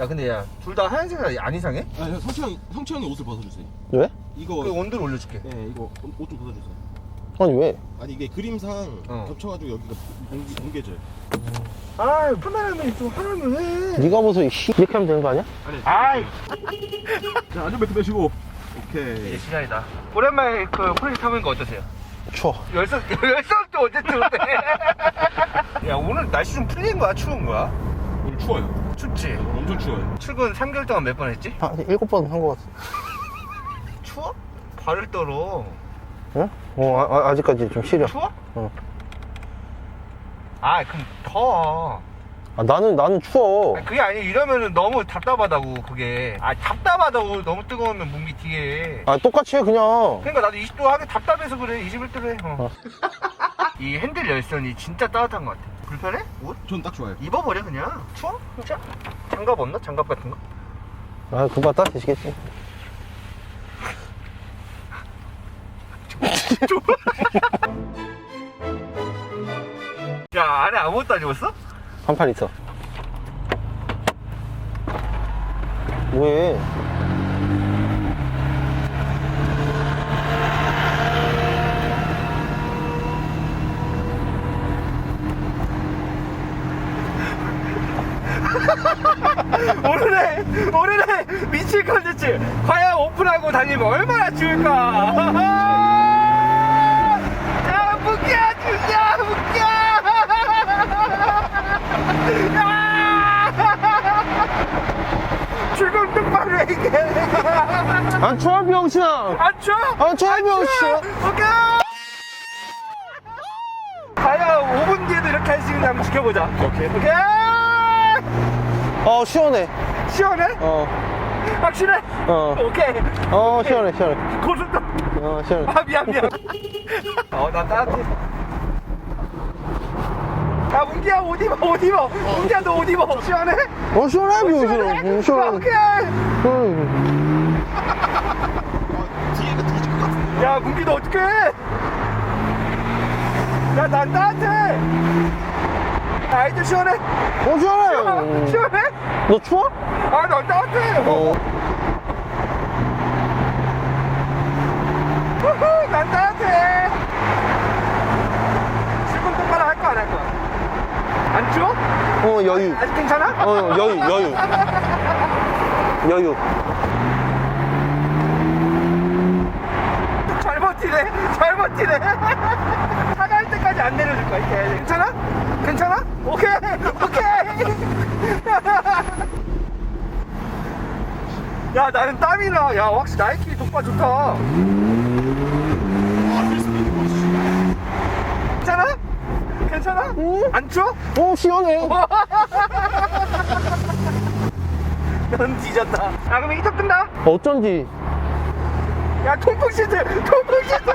야 근데 야 둘 다 하얀색 안 이상해? 아, 형, 성치 형, 성치 형이 옷을 벗어주세요. 왜? 이거, 그 온도를 올려줄게 네, 이거 옷 좀 벗어주세요. 아니 왜? 아니 이게 그림상 어. 겹쳐가지고 여기가 뭉개, 뭉개져요. 아 편안하면 좀 하라면 해 네가 이씨 이렇게 하면 되는 거 아니야? 아니, 아이 자, 안전벨트 매시고. 오케이. 이제 시작이다 오랜만에 그 폴리 타보니까 어떠세요? 추워 열살 열살도 언제 들었대 야 오늘 날씨 좀 풀린 거야 추운 거야? 오늘 추워요. 춥지? 엄청 추워요. 출근 3개월 동안 몇 번 했지? 한 일곱 번한거 같아 추워? 발을 떨어 응? 어 아, 아직까지 좀 시려 추워? 어. 아 그럼 더워 아, 나는 나는 추워 아니, 그게 아니 이러면은 너무 답답하다고 그게 아 답답하다고 너무 뜨거우면 문기 뒤에 아 똑같이 해 그냥 그러니까 나도 20도 하게 답답해서 그래 21도로 해 어. 어. 이 핸들 열선이 진짜 따뜻한 것 같아 불편해? 옷? 전 딱 좋아요. 입어버려 그냥 추워? 진짜? 장갑 없나? 장갑 같은 거? 아 금방 따뜻해지겠지 야 안에 아무것도 안 입었어? 한판 있어 왜? 오늘의 오늘의 미칠 컨텐츠 과연 오픈하고 다니면 얼마나 추울까? 야 무기야 죽야 무기야 야 출근 해 이게. 안 추워 병신아 안 추워? 안 추워 병신아 오케이 과연 5분 뒤에도 이렇게 할 수 있는지 한번 지켜보자. 오케이. 오케이! 어 시원해 시원해? 어. 확실해? 어. 오케이. 어 시원해 시원해. 고속도 어 시원해. 아 미안 미안. 어 나 따뜻해. 야 문기야 옷 입어 옷 입어. 문기야 너 옷 입어. 시원해? 어 시원해 병신아 응, 시원해? 오케이 응. 뒤에가 뒤질 것 같은데. 야 문기 너 어떡해? 야 난 따뜻해 야 이제 시원해? 어 시원해. 시원해? 너 추워? 아난 따뜻해. 어. 후후, 난 따뜻해. 출근 똑바로 할 거 안 할 거야? 안 추워? 어 여유. 아직 괜찮아? 어 여유 여유. 여유. 잘 버티네 잘 버티네 사갈 때까지 안 내려줄 거야 이렇게. 괜찮아? 괜찮아? 오케이 오케이 야 나는 땀이 나 야 확실히 나이키 독바 좋다 아, 괜찮아? 괜찮아? 응. 안 추워? 어 시원해 넌 뒤졌다 야 그럼 이쪽 뜬다 어쩐지 야 통풍 시트 통풍 시트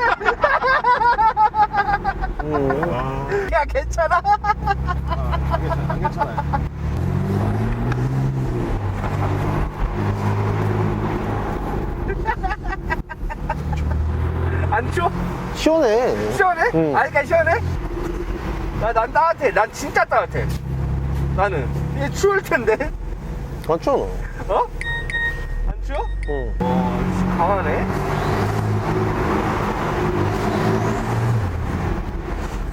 음. 야 괜찮아? 아, 안 괜찮아요. 추워? 시원해 시원해? 응. 아직까지 시원해? 나, 난 따뜻해. 난 진짜 따뜻해. 나는. 이게 추울 텐데. 안 추워 어? 안 추워? 응. 와, 강하네.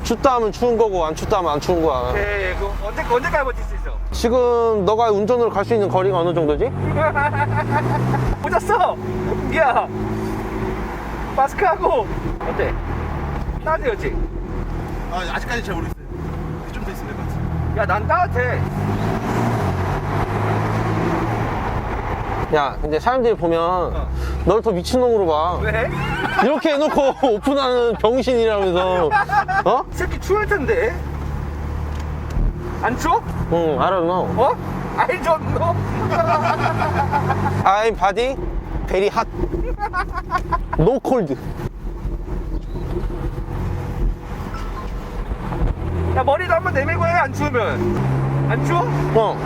춥다 하면 추운 거고 안 춥다 하면 안 추운 거야 오케이. 그 언제, 언제까지 버틸 수 있어? 지금 너가 운전으로 갈 수 있는 거리가 어느 정도지? 꽂았어! 야 마스크하고. 어때? 따뜻해졌지? 아, 아직까지 잘 모르겠어요. 좀 더 있으면 될것 같아요. 야, 난 따뜻해. 야 근데 사람들이 보면 널 더 미친놈으로 봐 왜? 이렇게 해놓고 오픈하는 병신이라면서 어? 이 새끼 추울 텐데. 안 추워? 응 알아 너 어? I don't know. I'm body very hot no cold 야, 머리도 한번 내밀고 해, 안 추우면. 안 추워? 어얘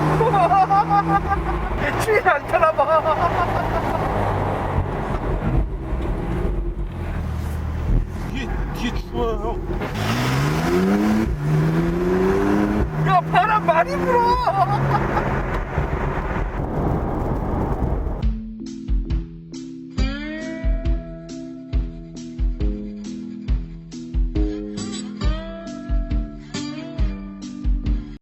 추위를 안 타나 봐. 뒤에, 뒤에 추워요. 야, 바람 많이 불어.